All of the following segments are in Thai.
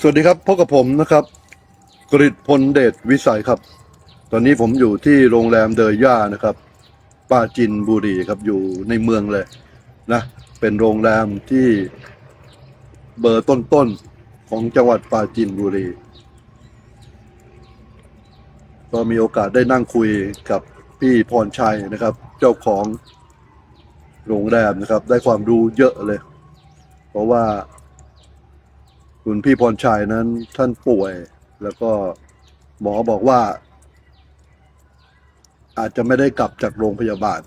สวัสดีครับพบกับผมนะครับ กริพลเดชวิสัยครับ ตอนนี้ผมอยู่ที่โรงแรมเดอย่านะครับปราจินบุรีครับอยู่ในเมืองเลยนะเป็นโรงแรมที่เบอร์ต้นๆของจังหวัดปราจินบุรีก็มีโอกาสได้นั่งคุยกับพี่พรชัยนะครับ เจ้าของโรงแรมนะครับ ได้ความรู้เยอะเลย เพราะว่า คุณพี่พรชัยนั้นท่านป่วย แล้วก็หมอบอกว่า อาจจะไม่ได้กลับจากโรงพยาบาล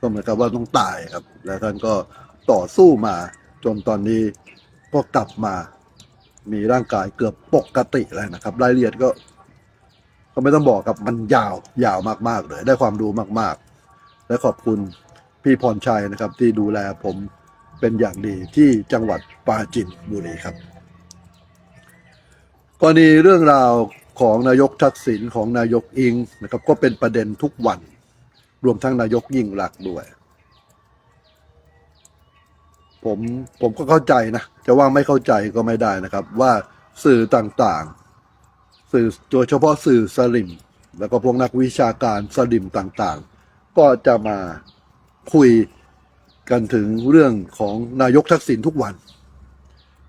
ก็เหมือนกับว่าต้องตายครับ แล้วท่านก็ต่อสู้มา จนตอนนี้ก็กลับมามีร่างกายเกือบปกติแล้วนะครับ รายละเอียดก็ ก็ไม่ต้องบอกครับมันยาวยาวมากๆเลยได้ความรู้มาก ๆ และขอบคุณพี่พรชัยนะครับ ที่ดูแลผมเป็นอย่างดีที่จังหวัดปราจินบุรีครับ กรณีเรื่องราวของนายกทักษิณของนายกอิงนะครับก็เป็นประเด็นทุกวัน รวมทั้งนายกยิ่งรักด้วย ผมผมก็เข้าใจนะ จะว่าไม่เข้าใจก็ไม่ได้นะครับ ว่าสื่อต่างๆ สื่อโดยเฉพาะสื่อสลิม แล้วก็พวกนักวิชาการสลิมต่างๆ ก็จะมาคุยกันถึงเรื่องของนายกทักษิณทุกวัน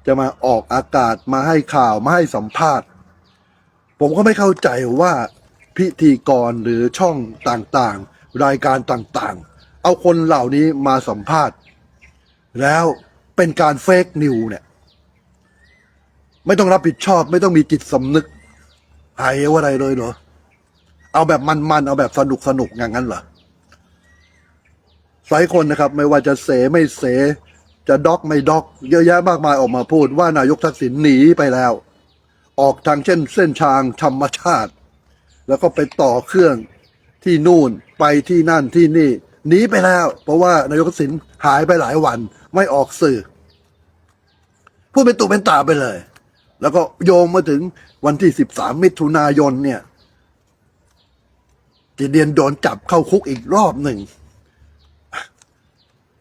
จะมาออกอากาศมาให้ข่าวมาให้สัมภาษณ์ ผมก็ไม่เข้าใจว่าพิธีกรหรือช่องต่างๆ รายการต่างๆ เอาคนเหล่านี้มาสัมภาษณ์ แล้วเป็นการเฟกนิวเนี่ย ไม่ต้องรับผิดชอบ ไม่ต้องมีจิตสำนึกหายอะไรเลยเหรอเอาแบบมันๆเอาแบบสนุกสนุกอย่างนั้นเหรอหลายคนนะครับ ไม่ว่าจะเสไม่เส จะด็อกไม่ด็อก เยอะแยะมากมายออกมาพูดว่านายกทักษิณหนีไปแล้ว ออกทางเช่นเส้นทางธรรมชาติ แล้วก็ไปต่อเครื่องที่นู่นไปที่นั่นที่นี่หนีไปแล้ว เพราะว่านายกทักษิณหายไปหลายวันไม่ออกสื่อ พูดเป็นตุเป็นตาไปเลย แล้วก็โยงมาถึงวันที่13มิถุนายนเนี่ยจีเดียนโดนจับเข้าคุกอีกรอบหนึ่ง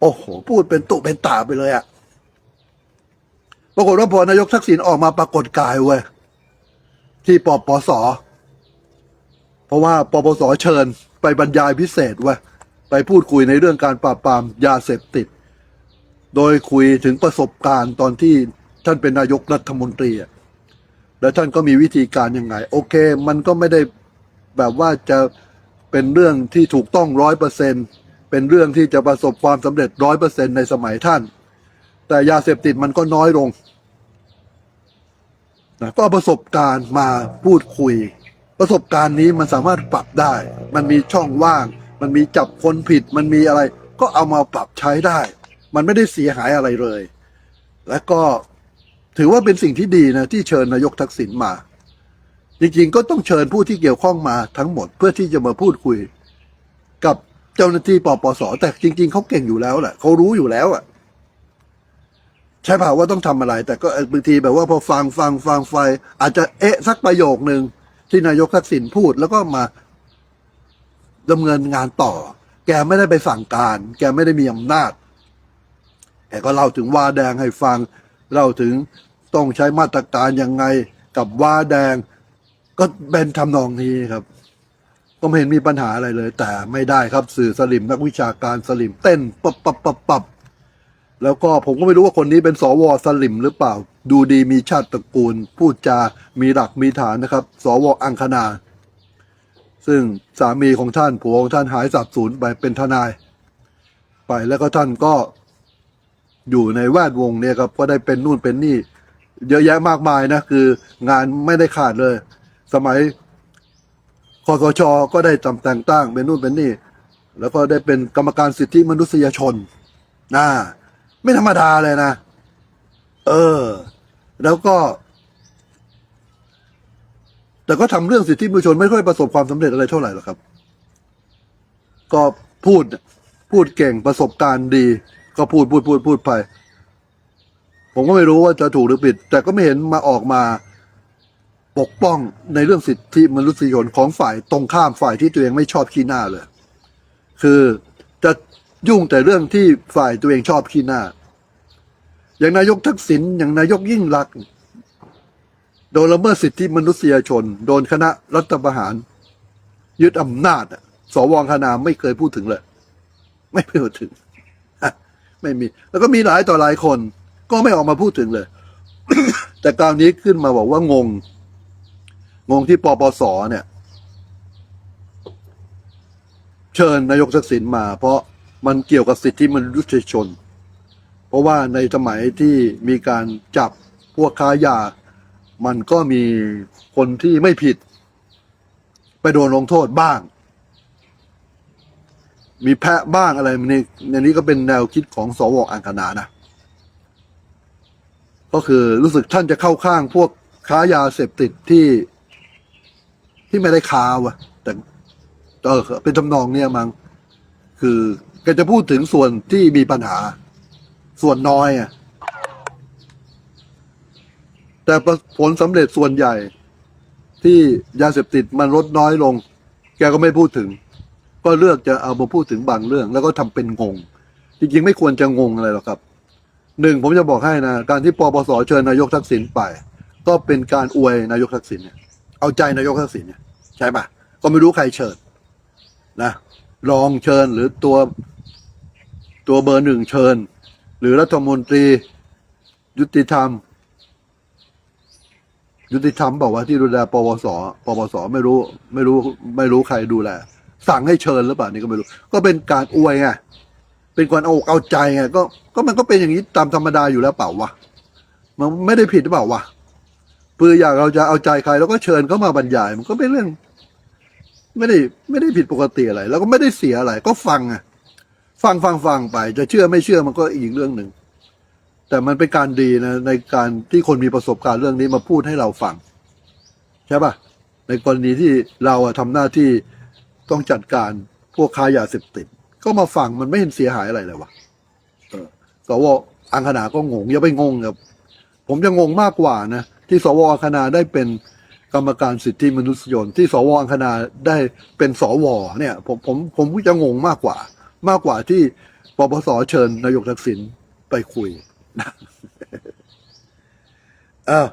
โอ้โห พูดเป็นตุเป็นตาไปเลยอะปรากฏว่าพอนายกทักษิณออกมาปรากฏกายเว้ยที่ปปส เพราะว่าปปสเชิญไปบรรยายพิเศษเว้ยไปพูดคุยในเรื่องการปราบปรามยาเสพติด โดยคุยถึงประสบการณ์ตอนที่ท่านเป็นนายกรัฐมนตรีแล้วท่านก็มีวิธีการยังไง โอเค มันก็ไม่ได้แบบว่าจะเป็นเรื่องที่ถูกต้องร้อยเปอร์เซ็นต์ เป็นเรื่องที่จะประสบความสำเร็จร้อยเปอร์เซ็นในสมัยท่าน แต่ยาเสพติดมันก็น้อยลงนะก็เอาประสบการณ์มาพูดคุย ประสบการณ์นี้มันสามารถปรับได้ มันมีช่องว่าง มันมีจับคนผิด มันมีอะไร ก็เอามาปรับใช้ได้ มันไม่ได้เสียหายอะไรเลย และก็ถือว่าเป็นสิ่งที่ดีนะที่เชิญนายกทักษิณมา จริงๆก็ต้องเชิญผู้ที่เกี่ยวข้องมาทั้งหมดเพื่อที่จะมาพูดคุย กับ เจ้าหน้าที่ปปสแต่จริง ๆเขาเก่งอยู่แล้วแหละเขารู้อยู่แล้วอะใช่ป่าว่าต้องทำอะไร แต่ก็บางทีแบบว่าพอฟังฟังฟังไฟ อาจจะเอ๊ะสักประโยคหนึ่งที่นายกทักษิณพูดแล้วก็มาดำเนินงานต่อ แกไม่ได้ไปสั่งการ แกไม่ได้มีอำนาจแกก็เล่าถึงว่าแดงให้ฟังเล่าถึงต้องใช้มาตรการยังไงกับว่าแดง ก็เป็นทำนองนี้ครับ ก็ไม่เห็นมีปัญหาอะไรเลย แต่ไม่ได้ครับสื่อสลิมนักวิชาการสลิมเต้นปับปับปับปับแล้วก็ผมก็ไม่รู้ว่าคนนี้เป็นสวสลิมหรือเปล่า ดูดีมีชาติตระกูล พูดจา มีหลักมีฐานนะครับ สวอังคณา ซึ่งสามีของท่านผัวของท่านหายสับสูญไปเป็นทนาย ไปแล้วก็ท่านก็อยู่ในแวดวงเนี่ยครับ ก็ได้เป็นนู่นเป็นนี่ เยอะแยะมากมายนะ คืองานไม่ได้ขาดเลย สมัย คอสชก็ได้ตำแต่งตั้งเป็นนู่นเป็นนี่ แล้วก็ได้เป็นกรรมการสิทธิมนุษยชนนะไม่ธรรมดาเลยนะ เออ แล้วก็ แต่ก็ทำเรื่องสิทธิมนุษยชนไม่ค่อยประสบความสำเร็จอะไรเท่าไหร่หรอกครับ ก็พูดพูดเก่งประสบการณ์ดี ก็พูดพูดพูดพูดไป ผมก็ไม่รู้ว่าจะถูกหรือผิด แต่ก็ไม่เห็นมาออกมา ปกป้องในเรื่องสิทธิมนุษยชนของฝ่ายตรงข้ามฝ่ายที่ตัวเองไม่ชอบขี้หน้าเลย คือจะยุ่งแต่เรื่องที่ฝ่ายตัวเองชอบขี้หน้า อย่างนายกทักษิณอย่างนายกยิ่งรักโดนละเมิดสิทธิมนุษยชน โดนคณะรัฐประหาร ยึดอำนาจสวคณาไม่เคยพูดถึงเลย ไม่พูดถึงไม่มี แล้วก็มีหลายต่อหลายคน ก็ไม่ออกมาพูดถึงเลย แต่คราวนี้ขึ้นมาบอกว่างง งงที่ปปสเนี่ย เชิญนายกทักษิณมา เพราะมันเกี่ยวกับสิทธิมนุษยชน เพราะว่าในสมัยที่มีการจับพวกค้ายา มันก็มีคนที่ไม่ผิด ไปโดนลงโทษบ้าง มีแพะบ้างอะไรในในนี้ก็เป็นแนวคิดของสวอังคณานะก็คือรู้สึกท่านจะเข้าข้างพวกค้ายาเสพติดที่ ที่ไม่ได้ค้าวะแต่เออเป็นทำนองเนี่ยมั้งคือแกจะพูดถึงส่วนที่มีปัญหา ส่วนน้อยอะ แต่ผลสำเร็จส่วนใหญ่ ที่ยาเสพติดมันลดน้อยลง แกก็ไม่พูดถึง ก็เลือกจะเอามาพูดถึงบางเรื่อง แล้วก็ทำเป็นงง จริงๆ ไม่ควรจะงงอะไรหรอกครับหนึ่งผมจะบอกให้นะ การที่ปปสเชิญนายกทักษิณไป ก็เป็นการอวยนายกทักษิณเนี่ย เอาใจนายกทักษิณเนี่ยใช่ปะก็ไม่รู้ใครเชิญนะรองเชิญหรือตัวตัวเบอร์หนึ่งเชิญ หรือรัฐมนตรี ยุติธรรม ยุติธรรมบอกว่าที่ดูแลปวสปวสไม่รู้ ไม่รู้ไม่รู้ใครดูแลสั่งให้เชิญหรือเปล่านี่ก็ไม่รู้ ก็เป็นการอวยไงเป็นการเอาเอาใจไงก็ก็มันก็เป็นอย่างนี้ตามธรรมดาอยู่แล้วเปล่าวะมันไม่ได้ผิดหรือเปล่าวะ เพื่ออยากเราจะเอาใจใครแล้วก็เชิญเขามาบรรยาย มันก็เป็นเรื่อง ไม่ได้ไม่ได้ผิดปกติอะไร แล้วก็ไม่ได้เสียอะไร ก็ฟังไงฟังฟังฟังไป จะเชื่อไม่เชื่อมันก็อีกเรื่องหนึ่งแต่มันเป็นการดีนะในการที่คนมีประสบการณ์เรื่องนี้มาพูดให้เราฟัง ใช่ปะในกรณีที่เราอะทำหน้าที่ต้องจัดการพวกค้ายาเสพติดก็มาฟังมันไม่เห็นเสียหายอะไรเลยวะเออสวอังคณาก็งงอย่าไปงงครับผมจะงงมากกว่านะ ที่สวอังคณาได้เป็นกรรมการสิทธิมนุษยชนที่สวอังคณาได้เป็นสวเนี่ยผมผมผมจะงงมากกว่า มากกว่าที่ปปสเชิญนายกทักษิณไปคุยอ้าว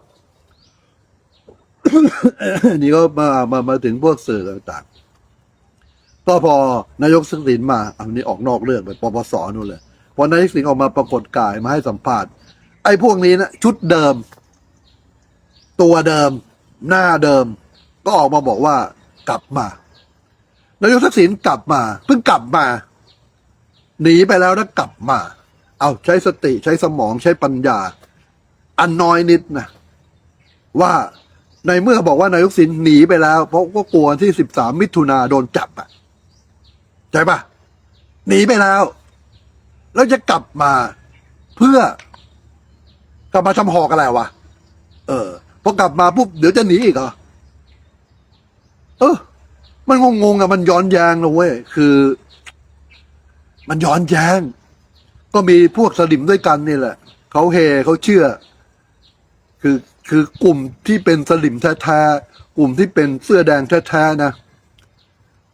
นี่ก็มามามาถึงพวกสื่อต่างๆ ก็พอนายกทักษิณมาอันนี้ออกนอกเรื่องไปปปสนู่นเลยพอนายกทักษิณออกมาปรากฏกายมาให้สัมภาษณ์ไอ้พวกนี้นะชุดเดิม ตัวเดิม หน้าเดิม ก็ออกมาบอกว่ากลับมานายกทักษิณกลับมา เพิ่งกลับมา หนีไปแล้วแล้วกลับมา เอาใช้สติใช้สมองใช้ปัญญา อันน้อยนิดนะว่าในเมื่อบอกว่านายกสินหนีไปแล้ว เพราะก็กลัวที่สิบสามมิถุนาโดนจับอะใช่ปะหนีไปแล้ว แล้วจะกลับมาเพื่อกลับมาทำหอกอะไรวะ เออ พอกลับมาปุ๊บเดี๋ยวจะหนีอีกเหรอเออ มันงงๆอะมันย้อนแย้งนะเว้ยคือ มันย้อนแย้งก็มีพวกสลิมด้วยกันนี่แหละเขาเฮเขาเชื่อ คือคือกลุ่มที่เป็นสลิมแท้ๆกลุ่มที่เป็นเสื้อแดงแท้ๆนะ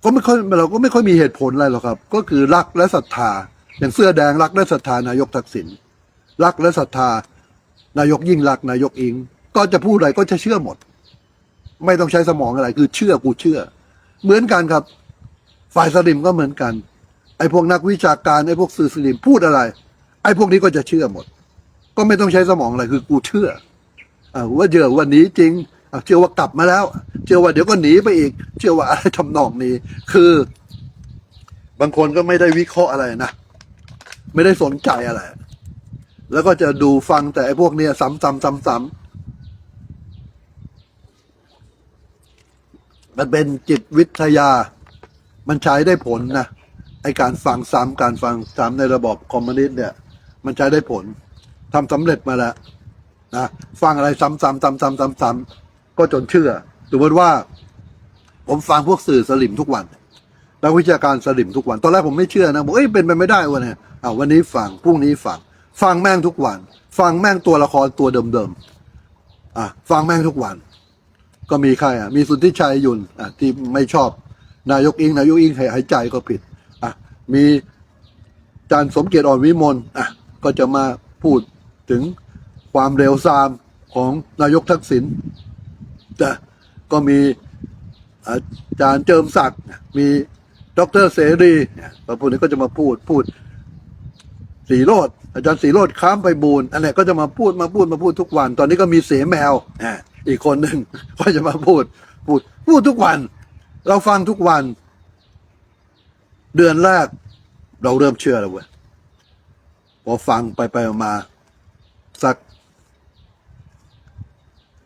ก็ไม่ค่อยเราก็ไม่ค่อยมีเหตุผลอะไรหรอกครับ ก็คือรักและศรัทธา อย่างเสื้อแดงรักและศรัทธานายกทักษิณรักและศรัทธานายกยิ่งรักนายกอิง ก็จะพูดอะไรก็จะเชื่อหมด ไม่ต้องใช้สมองอะไร คือเชื่อกูเชื่อ เหมือนกันครับ ฝ่ายสลิมก็เหมือนกัน ไอ้พวกนักวิชาการไอ้พวกสื่อสลิมพูดอะไร ไอ้พวกนี้ก็จะเชื่อหมด ก็ไม่ต้องใช้สมองอะไรคือกูเชื่ออว่าเจอวันนี้จริงเชื่อว่ากลับมาแล้ว เชื่อว่าเดี๋ยวก็หนีไปอีก เชื่อว่าอะไรทำนองนี้ คือบางคนก็ไม่ได้วิเคราะห์อะไรนะไม่ได้สนใจอะไร แล้วก็จะดูฟังแต่ไอ้พวกเนี้ยซ้ำซ้ำซ้ำซ้ มันเป็นจิตวิทยา มันใช้ได้ผลนะไอการฟังซ้ำการฟังซ้ำในระบบคอมมิวนิสต์เนี่ย มันใช้ได้ผลทำสำเร็จมาแล้วนะฟังอะไรซ้ำๆซ้ำๆซ้ำๆซ้ำๆก็จนเชื่อสมมติว่า ผมฟังพวกสื่อสลิมทุกวันนักวิชาการสลิมทุกวัน ตอนแรกผมไม่เชื่อนะบอกเอ้ยเป็นไปไม่ได้วะเนี่ยอ่าวันนี้ฟังพรุ่งนี้ฟัง ฟังแม่งทุกวัน ฟังแม่งตัวละครตัวเดิมๆอะฟังแม่งทุกวัน ก็มีใครอะมีสุทธิชัยยุนอะที่ไม่ชอบนายกอิงนายกอิงหายใจก็ผิดอะมีจารย์สมเกียรติอ่อนวิมลอะก็จะมาพูดถึงความเร็วซามของนายกทักษิณแต่ก็มีอาจารย์เจิมศักดิ์มีดรเสรีเนี่ยพวกนี้ก็จะมาพูดพูดสีโรดอาจารย์สีโรดค้ามไปบูนอันเนี้ยก็จะมาพูดมาพูดมาพูดทุกวัน ตอนนี้ก็มีเสแมวอะ อีกคนหนึ่งก็จะมาพูด พูด พูดทุกวัน เราฟังทุกวัน เดือนแรก เราเริ่มเชื่อแล้วเว้ยพอฟังไปไปมา สัก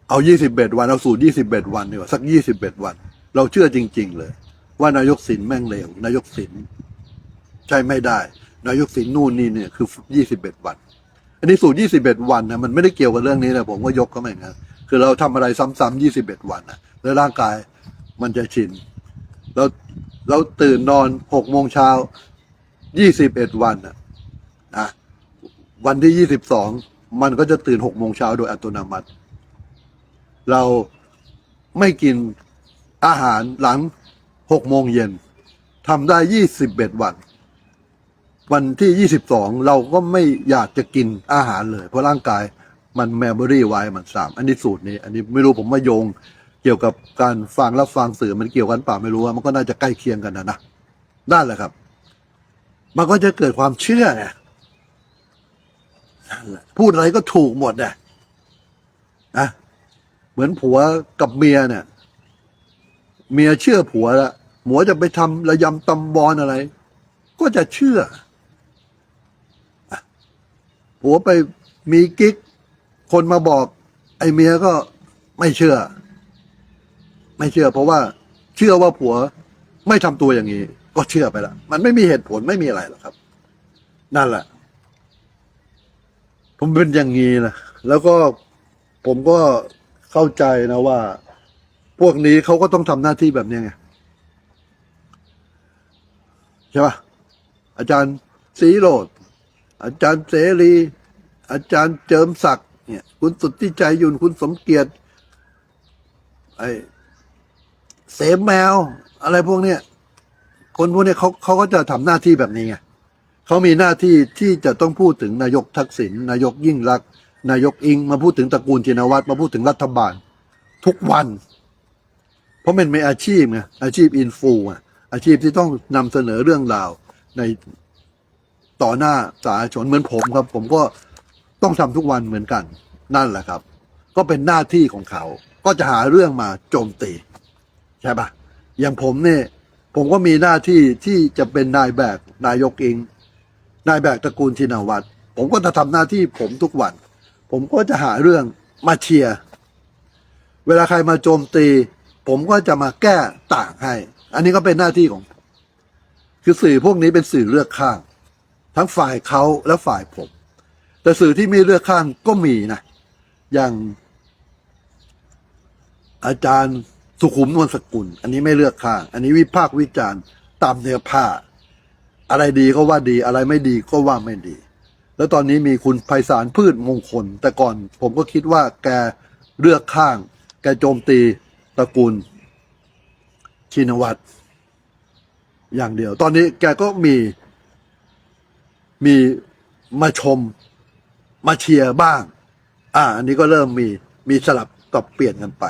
เอายี่สิบเอ็ดวันเอาสูตรยี่สิบเอ็ดวันดีกว่าสักยี่สิบเอ็ดวัน เราเชื่อจริง ๆ เลย ว่านายกสินแม่งเลวนายกสินใช่ไม่ได้ นายกสินนู่นนี่เนี่ยคือยี่สิบเอ็ดวัน อันนี้สูตรยี่สิบเอ็ดวันนะมันไม่ได้เกี่ยวกับเรื่องนี้นะผมก็ยกก็ไม่งั้น คือเราทำอะไรซ้ำๆยี่สิบเอ็ดวันนะแล้วร่างกายมันจะชินเราเราตื่นนอนหกโมงเช้ายี่สิบเอ็ดวันนะนะวันที่ยี่สิบสองมันก็จะตื่นหกโมงเช้าโดยอัตโนมัติ เราไม่กินอาหารหลังหกโมงเย็นทำได้ยี่สิบเอ็ดวัน วันที่ยี่สิบสองเราก็ไม่อยากจะกินอาหารเลย เพราะร่างกาย มันแมมโมรี่ไว้มันสามอันนี้สูตรนี้ อันนี้ไม่รู้ผมมาโยงเกี่ยวกับการฟังรับฟังสื่อมันเกี่ยวกันเปล่าไม่รู้ว่ามันก็น่าจะใกล้เคียงกันนะนะนั่นแหละครับ มันก็จะเกิดความเชื่อไงนั่นแหละพูดอะไรก็ถูกหมดนี่ยนะเหมือนผัวกับเมียเนี่ย เมียเชื่อผัวละผัวจะไปทำระยำตำบอลอะไร ก็จะเชื่อผัวไปมีกิ๊ก คนมาบอก ไอ้เมียก็ไม่เชื่อ ไม่เชื่อ เพราะว่าเชื่อว่าผัวไม่ทำตัวอย่างนี้ ก็เชื่อไปละมันไม่มีเหตุผลไม่มีอะไรหรอกครับ นั่นแหละ ผมเป็นอย่างนี้นะแล้วก็ผมก็เข้าใจนะว่า พวกนี้เขาก็ต้องทำหน้าที่แบบนี้ไงใช่ปะอาจารย์สีโรดอาจารย์เสรี อาจารย์เจิมศักดิ์ เนี่ย คุณสุดทธิใจยุนคุณสมเกียรติไอเสมแมว อะไรพวกเนี้ยคนพวกเนี้ยเขาเขาก็จะทำหน้าที่แบบนี้ไงเขามีหน้าที่ที่จะต้องพูดถึงนายกทักษิณนายกยิ่งรักนายกอิง มาพูดถึงตระกูลจินวัตรมาพูดถึงรัฐบาล ทุกวัน เพราะมันเป็นอาชีพไงอาชีพอินฟูอะอาชีพที่ต้องนำเสนอเรื่องราวในต่อหน้าสาธารณชนเหมือนผมครับ ผมก็ ต้องทำทุกวันเหมือนกัน นั่นแหละครับ ก็เป็นหน้าที่ของเขา ก็จะหาเรื่องมาโจมตี ใช่ปะอย่างผมเนี่ยผมก็มีหน้าที่ที่จะเป็นนายแบกนายกเองนายแบกตระกูลชินวัตรผมก็จะทำหน้าที่ผมทุกวัน ผมก็จะหาเรื่องมาเชียร์เวลาใครมาโจมตี ผมก็จะมาแก้ต่างให้ อันนี้ก็เป็นหน้าที่ของ คือสื่อพวกนี้เป็นสื่อเลือกข้าง ทั้งฝ่ายเขาและฝ่ายผม แต่สื่อที่ไม่เลือกข้างก็มีนะ อย่าง อาจารย์สุขุมนวลสกุล อันนี้ไม่เลือกข้าง อันนี้วิพากษ์วิจารณ์ตามเนื้อผ้า อะไรดีก็ว่าดีอะไรไม่ดีก็ว่าไม่ดี แล้วตอนนี้มีคุณไพศาลพืชมงคล แต่ก่อนผมก็คิดว่าแกเลือกข้าง แกโจมตีตระกูล ชินวัตรอย่างเดียว ตอนนี้แกก็มีมีมาชม มาเชียร์บ้าง อ่า อันนี้ก็เริ่มมีมีสลับกับเปลี่ยนกันไป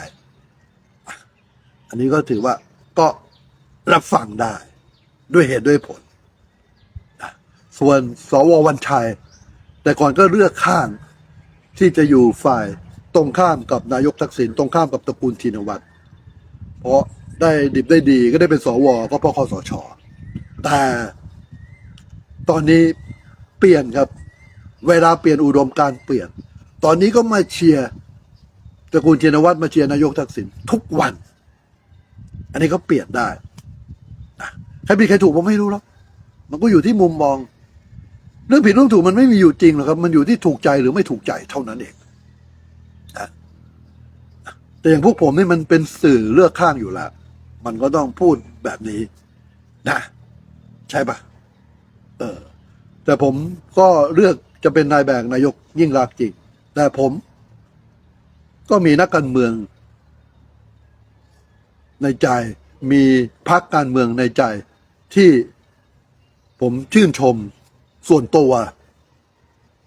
อันนี้ก็ถือว่าก็รับฟังได้ ด้วยเหตุด้วยผล ส่วนสววันชัย แต่ก่อนก็เลือกข้างที่จะอยู่ฝ่ายตรงข้ามกับนายกทักษิณตรงข้ามกับตระกูลธินวัตรเพราะได้ดิบได้ดีก็ได้เป็นสวก็เพราะคอสช แต่ตอนนี้เปลี่ยนครับ เวลาเปลี่ยนอุดมการเปลี่ยน ตอนนี้ก็มาเชียร์ตระกูลชินวัตรมาเชียร์นายกทักษิณทุกวัน อันนี้ก็เปลี่ยนได้ใครผิดใครถูกผมไม่รู้หรอกมันก็อยู่ที่มุมมอง เรื่องผิดเรื่องถูกมันไม่มีอยู่จริงหรอกครับ มันอยู่ที่ถูกใจหรือไม่ถูกใจเท่านั้นเองนะแต่อย่างพวกผมนี่มันเป็นสื่อเลือกข้างอยู่แล้วมันก็ต้องพูดแบบนี้ นะ ใช่ปะเออ แต่ผมก็เลือก จะเป็นนายแบกนายกยิ่งรักจริง แต่ผม ก็มีนักการเมือง ในใจมีพักการเมืองในใจที่ผมชื่นชมส่วนตัว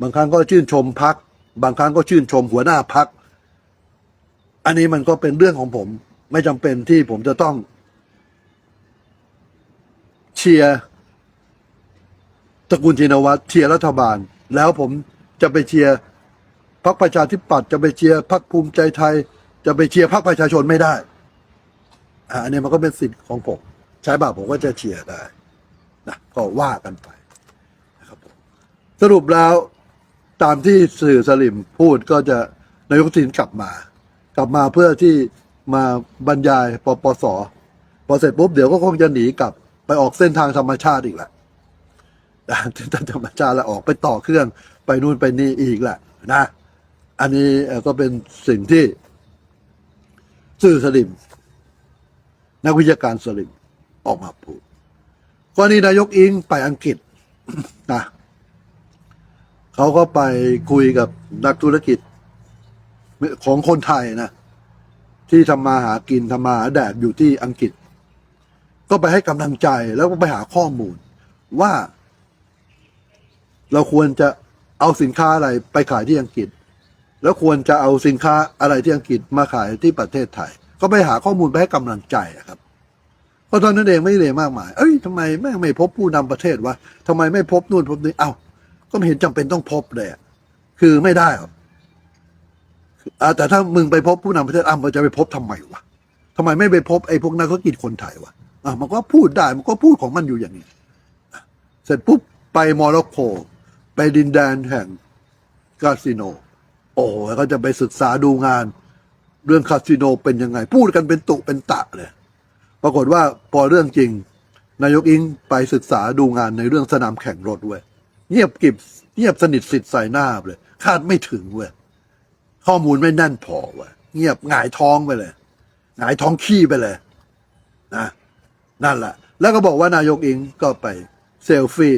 บางครั้งก็ชื่นชมพัก บางครั้งก็ชื่นชมหัวหน้าพัก อันนี้มันก็เป็นเรื่องของผม ไม่จำเป็นที่ผมจะต้อง เชียร์ตระกูลจินวัตรเชียร์รัฐบาล แล้วผมจะไปเชียร์พรรคประชาธิปัตย์จะไปเชียร์พรรคภูมิใจไทย จะไปเชียร์พรรคประชาชนไม่ได้อ่าอันนี้มันก็เป็นสิทธิ์ของผม ใช้แบบผมก็จะเชียร์ได้นะก็ว่ากันไปนะครับผมสรุปแล้วตามที่สื่อสลิมพูดก็จะนายกทินกลับมา กลับมาเพื่อที่มาบรรยายปปสพอเสร็จปุ๊บเดี๋ยวก็คงจะหนีกลับไปออกเส้นทางธรรมชาติอีกแหละ เส้นทางธรรมชาติแล้วออกไปต่อเครื่องไปนู่นไปนี่อีกแหละนะ อันนี้ก็เป็นสิ่งที่ สื่อสลิม นักวิชาการสลิมออกมาพูดกรณีนายกอิงไปอังกฤษนะเขาก็ไปคุยกับนักธุรกิจของคนไทยนะ ที่ทำมาหากินทำมาหาแดกอยู่ที่อังกฤษ ก็ไปให้กำลังใจแล้วก็ไปหาข้อมูลว่า เราควรจะเอาสินค้าอะไรไปขายที่อังกฤษ แล้วควรจะเอาสินค้าอะไรที่อังกฤษมาขายที่ประเทศไทย ก็ไปหาข้อมูลไปให้กำลังใจครับเพราะตอนนั้นเองไม่ได้มากมาย เอ้ยทำไมแม่ไม่พบผู้นำประเทศวะทำไมไม่พบนู่นพบนี่เอ้า ก็ไม่เห็นจำเป็นต้องพบเลยคือไม่ได้หรอกอ่าแต่ถ้ามึงไปพบผู้นำประเทศอ้าวมันจะไปพบทำไมวะทำไมไม่ไปพบไอ้พวกนักธุรกิจคนไทยวะอะมันก็พูดได้มันก็พูดของมันอยู่อย่างนี้ เสร็จปุ๊บไปโมร็อกโก ไปดินแดนแห่งคาสิโน โอ้โหก็จะไปศึกษาดูงาน เรื่องคาสิโนเป็นยังไง พูดกันเป็นตุเป็นตะเลย ปรากฏว่าพอเรื่องจริง นายกอิงไปศึกษาดูงานในเรื่องสนามแข่งรถเว้ยเงียบกิบเงียบสนิทสิทธิ์ใส่หน้าเลย คาดไม่ถึงเว้ยข้อมูลไม่แน่นพอเว้ยเงียบหงายท้องไปเลยหงายท้องขี้ไปเลยนะนั่นแหละ แล้วก็บอกว่านายกอิงก็ไปเซลฟี่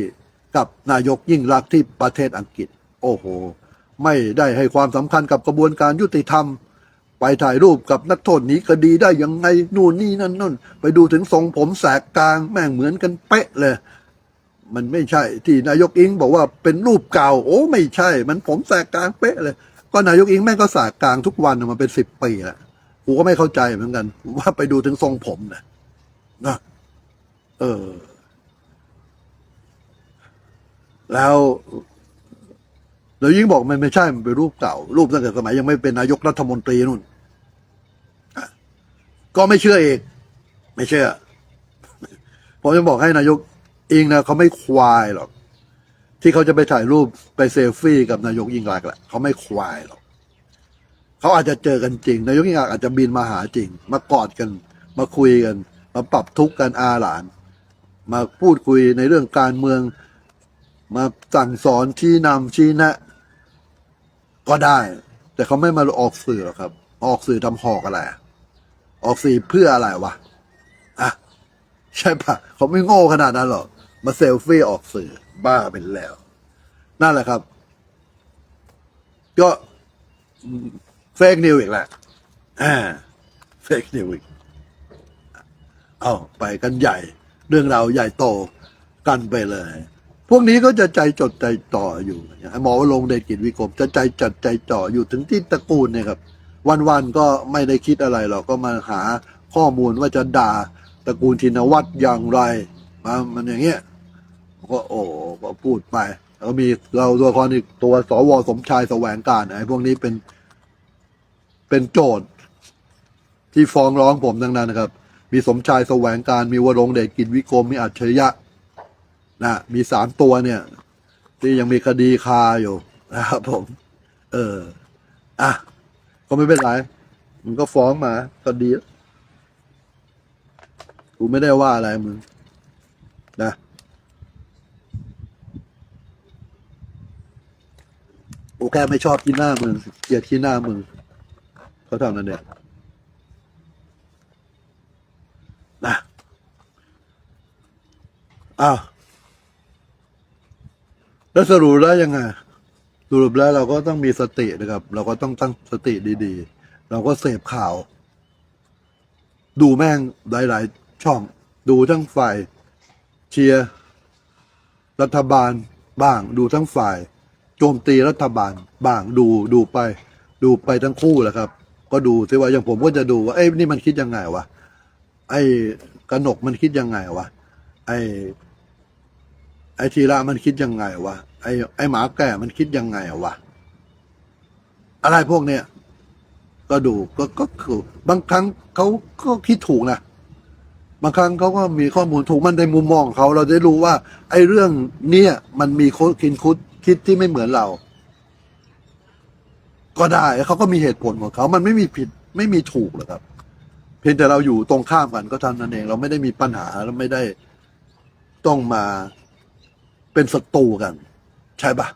กับนายกยิ่งรักที่ประเทศอังกฤษ โอ้โห ไม่ได้ให้ความสำคัญกับกระบวนการยุติธรรม ไปถ่ายรูปกับนักโทษหนีคดีได้ยังไงนู่นนี่นั่นนู่นไปดูถึงทรงผมแสกกลางแม่งเหมือนกันเป๊ะเลย มันไม่ใช่ที่นายกอิงบอกว่าเป็นรูปเก่า โอ้ไม่ใช่ มันผมแสกกลางเป๊ะเลย ก็นายกอิงแม่งก็แสกกลางทุกวันมาเป็นสิบปีแล้วกูก็ไม่เข้าใจเหมือนกัน ว่าไปดูถึงทรงผมนะนะเออ แล้วแล้วยิ่งบอกมันไม่ใช่มันเป็นรูปเก่า รูปตั้งแต่สมัยยังไม่เป็นนายกรัฐมนตรีนู่นก็ไม่เชื่อเองไม่เชื่อผมจะบอกให้นายกเองนะเขาไม่ควายหรอก ที่เขาจะไปถ่ายรูปไปเซลฟี่กับนายกยิ่งรักแหละเขาไม่ควายหรอกเขาอาจจะเจอกันจริง นายกยิ่งรักอาจจะบินมาหาจริง มากอดกัน มาคุยกัน มาปรับทุกข์กันอาหลาน มาพูดคุยในเรื่องการเมือง มาสั่งสอนชี้นำชี้แนะ ก็ได้ แต่เขาไม่มาออกสื่อหรอกครับ ออกสื่อทำหอกอะไรอออกสื่อเพื่ออะไรวะอะใช่ปะเขาไม่โง่ขนาดนั้นหรอกมาเซลฟี่ออกสื่อ บ้าเป็นแล้ว นั่นแหละครับ ก็เฟกนิวอีกแหละอ่าเฟกนิวอีกเอาไปกันใหญ่ เรื่องราวใหญ่โตกันไปเลย พวกนี้ก็จะใจจดใจต่ออยู่หมอวรงเดชกิจวิกรมจะใจจดใจจ่ออยู่ถึงที่ตระกูลเนี่ยครับ วันๆก็ไม่ได้คิดอะไรหรอกก็มาหาข้อมูลว่าจะด่าตระกูลธินวัตรอย่างไรมามันอย่างเงี้ยก็โอ้ก็พูดไปแล้วก็มีเราตัวละครอีกตัวสวสมชายแสวงการไอ้พวกนี้เป็นเป็นโจทย์ที่ฟ้องร้องผมทั้งนั้นนะครับ มีสมชายแสวงการมีวรงเดชกิจวิกรมมีอัจฉริยะ นะมีสามตัวเนี่ย ที่ยังมีคดีคาอยู่นะครับผม เออ อะ ก็ไม่เป็นไรมันก็ฟ้องมาก็ดีแล้วกูไม่ได้ว่าอะไรมึงนะกูแค่ไม่ชอบที่หน้ามึงเกลียดที่หน้ามึงเขาทำนั่นเนี่ยนะอ้าว แล้วสรุปแล้วยังไงสรุปแล้วเราก็ต้องมีสตินะครับ เราก็ต้องตั้งสติดีๆ เราก็เสพข่าว ดูแม่งหลายๆ ช่อง ดูทั้งฝ่าย เชียร์รัฐบาลบ้าง ดูทั้งฝ่าย โจมตีรัฐบาลบ้างดูดูไป ดูไปทั้งคู่แหละครับ ก็ดูซิว่าอย่างผมก็จะดูว่าเอ้ยนี่มันคิดยังไงวะไอ้กหนกมันคิดยังไงวะไอ้ ไอ้ทีละมันคิดยังไงวะไอ้ไอ้หมาแก่มันคิดยังไงวะอะไรพวกเนี้ยก็ดูก็ก็คือบางครั้งเขาก็คิดถูกนะบางครั้งเขาก็มีข้อมูลถูกมันในมุมมองเขาเราจะได้รู้ว่า ไอ้เรื่องเนี้ยมันมีคนคิดคุดคิดที่ไม่เหมือนเรา ก็ได้เขาก็มีเหตุผลของเขา มันไม่มีผิดไม่มีถูกหรอกครับ เพียงแต่เราอยู่ตรงข้ามกันก็ท่านั้นเอง เราไม่ได้มีปัญหาเราไม่ได้ต้องมา เป็นศัตรูกัน ใช่ปะ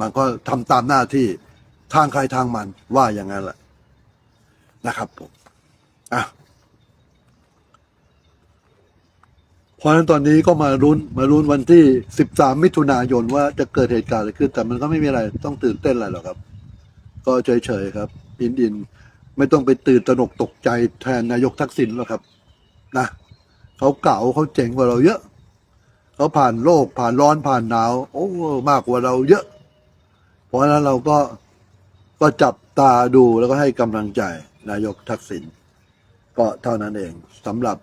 มันก็ทำตามหน้าที่ทางใครทางมันว่าอย่างนั้นแหละนะครับผมอะเพราะฉะนั้นตอนนี้ก็มารุ้นมารุ้นวันที่ 13 มิถุนายนว่าจะเกิดเหตุการณ์อะไรขึ้น แต่มันก็ไม่มีอะไรต้องตื่นเต้นอะไรหรอกครับ ก็เฉยๆครับ อินดินไม่ต้องไปตื่นตระหนกตกใจแทนนายกทักษิณหรอกครับ นะเขาเก่าเขาเจ๋งกว่าเราเยอะ เขาผ่านโลกผ่านร้อนผ่านหนาว โอ้มากกว่าเราเยอะ เพราะฉะนั้นเราก็ก็จับตาดูแล้วก็ให้กำลังใจนายกทักษิณก็เท่านั้นเองสำหรับ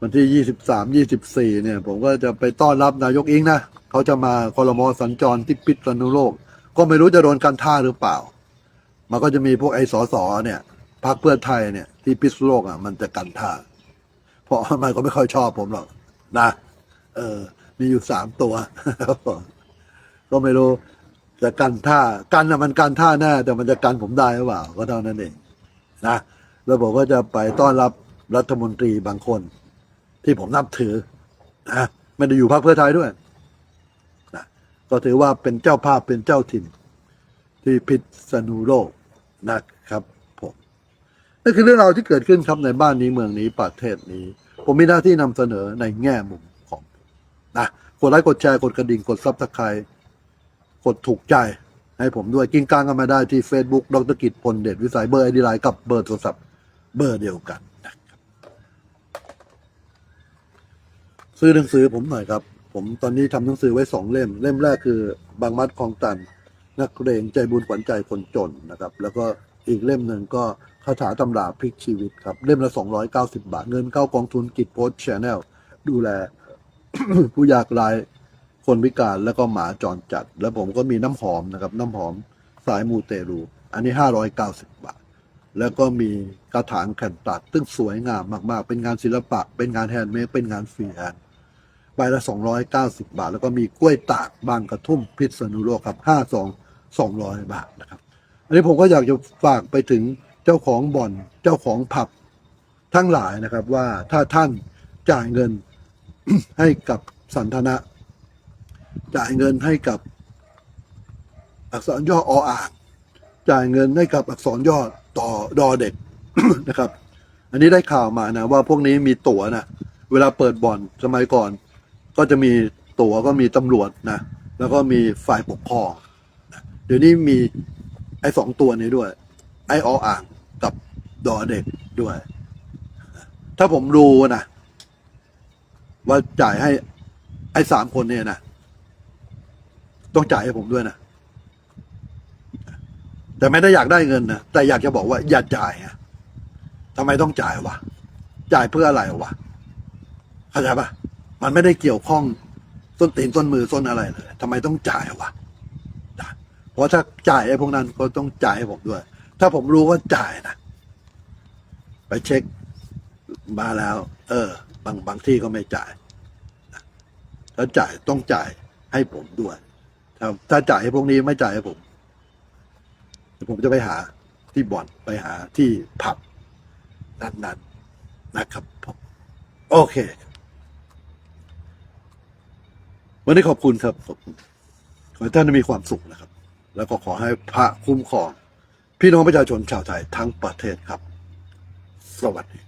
วันที่ยี่สิบสามยี่สิบสี่เนี่ย ผมก็จะไปต้อนรับนายกอิงนะเขาจะมาคอรมอสัญจรที่พิษณุโลก ก็ไม่รู้จะโดนกันท่าหรือเปล่า มันก็จะมีพวกไอ้สอสอเนี่ยพรรคเพื่อไทยเนี่ยที่พิษณุโลกอะมันจะกันท่า เพราะมันก็ไม่ค่อยชอบผมหรอกนะ เออ มีอยู่สามตัว ก็ไม่รู้ จะกันท่า กันนะมันกันท่าแน่แต่มันจะกันผมได้หรือเปล่า ก็เท่านั้นเองนะแล้วผมก็จะไปต้อนรับรัฐมนตรีบางคน ที่ผมนับถือนะไม่ได้อยู่พรรคเพื่อไทยด้วยนะก็ถือว่าเป็นเจ้าภาพเป็นเจ้าถิ่น ที่พิษณุโลกนะครับผมนั่นคือเรื่องราวที่เกิดขึ้นครับในบ้านนี้เมืองนี้ประเทศนี้ ผมมีหน้าที่นำเสนอในแง่มุม นะกดไลค์กดแชร์กดกระดิ่งกดซับสไครต์กดถูกใจให้ผมด้วยกิ้งกลางกันมาได้ที่ Facebook ดรกิจพลเดชวิสัยเบอร์ไอดีไลน์กับเบอร์โทรศัพท์เบอร์เดียวกันนะครับซื้อหนังสือผมหน่อยครับ ผมตอนนี้ทำหนังสือไว้สองเล่ม เล่มแรกคือบางมัดคลองตัน นักเรงใจบุญขวัญใจคนจนนะครับ แล้วก็อีกเล่มหนึ่งก็คาถาตำราพลิกชีวิตครับ เล่มละ 290 บาท เงินเข้ากองทุนกิจโพสชแนลดูแล ผู้ยากไร้คนพิการแล้วก็หมาจรจัด แล้วผมก็มีน้ำหอมนะครับ น้ำหอมสายมูเตรูอันนี้ 590 บาท แล้วก็มีกระถางแผ่นตัด ซึ่งสวยงามมาก ๆ เป็นงานศิลปะ เป็นงานแฮนด์เมดเป็นงานฟรีแฮนด์ใบละ 290 บาท แล้วก็มีกล้วยตากบางกระทุ่มพิษณุโลกครับ5 2 200 บาทนะครับ อันนี้ผมก็อยากจะฝากไปถึงเจ้าของบ่อนเจ้าของผับทั้งหลายนะครับว่าถ้าท่านจ่ายเงิน ให้กับสันทนะ จ่ายเงินให้กับอักษรย่อออ่างจ่ายเงินให้กับอักษรย่อต่อดอเด็กนะครับ อันนี้ได้ข่าวมานะว่าพวกนี้มีตั๋วนะเวลาเปิดบ่อนสมัยก่อน ก็จะมีตั๋วก็มีตำรวจนะแล้วก็มีฝ่ายปกครองนะเดี๋ยวนี้มีไอ้สองตัวนี้ด้วย ไอ้ออ่างกับดอเด็กด้วย ถ้าผมรู้นะ ว่าจ่ายให้ ไอ้สามคนเนี่ยนะต้องจ่ายให้ผมด้วยนะแต่ไม่ได้อยากได้เงินนะแต่อยากจะบอกว่าอย่าจ่ายอะทำไมต้องจ่ายวะจ่ายเพื่ออะไรวะเข้าใจปะมันไม่ได้เกี่ยวข้องต้นตีนต้นมือต้นอะไรเลยทำไมต้องจ่ายวะนะเพราะถ้าจ่ายไอ้พวกนั้นก็ต้องจ่ายให้ผมด้วย ถ้าผมรู้ว่าจ่ายนะไปเช็คมาแล้ว เออ บางบางที่ก็ไม่จ่ายถ้าจ่ายต้องจ่ายให้ผมด้วย ถ้าถ้าจ่ายให้พวกนี้ไม่จ่ายให้ผม ผมจะไปหาที่บ่อนไปหาที่ผับนั้นๆนะครับผมโอเค วันนี้ขอบคุณครับขอบคุณขอให้ท่านมีความสุขนะครับ แล้วก็ขอให้พระคุ้มครอง พี่น้องประชาชนชาวไทยทั้งประเทศครับ สวัสดี